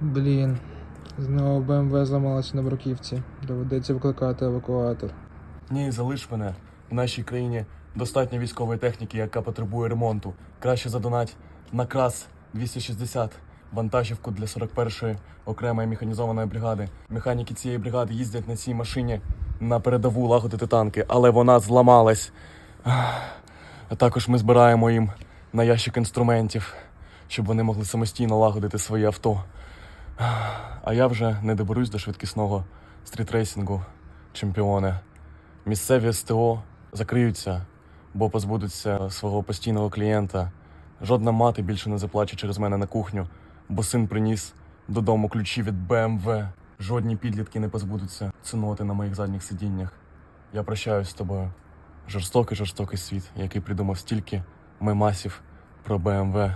Блін. Знову БМВ зламалася на бруківці. Доведеться викликати евакуатор. Ні, залиш мене. В нашій країні достатньо військової техніки, яка потребує ремонту. Краще задонать на крас 260 вантажівку для 41-ї окремої механізованої бригади. Механіки цієї бригади їздять на цій машині на передову лагодити танки, але вона зламалась. А також ми збираємо їм на ящик інструментів, щоб вони могли самостійно лагодити своє авто. А я вже не доберусь до швидкісного стрітрейсингу, чемпіоне. Місцеві СТО закриються, бо позбудуться свого постійного клієнта. Жодна мати більше не заплаче через мене на кухню, бо син приніс додому ключі від БМВ. Жодні підлітки не позбудуться циноти на моїх задніх сидіннях. Я прощаюсь з тобою. Жорстокий, жорстокий світ, який придумав стільки мемасів про БМВ.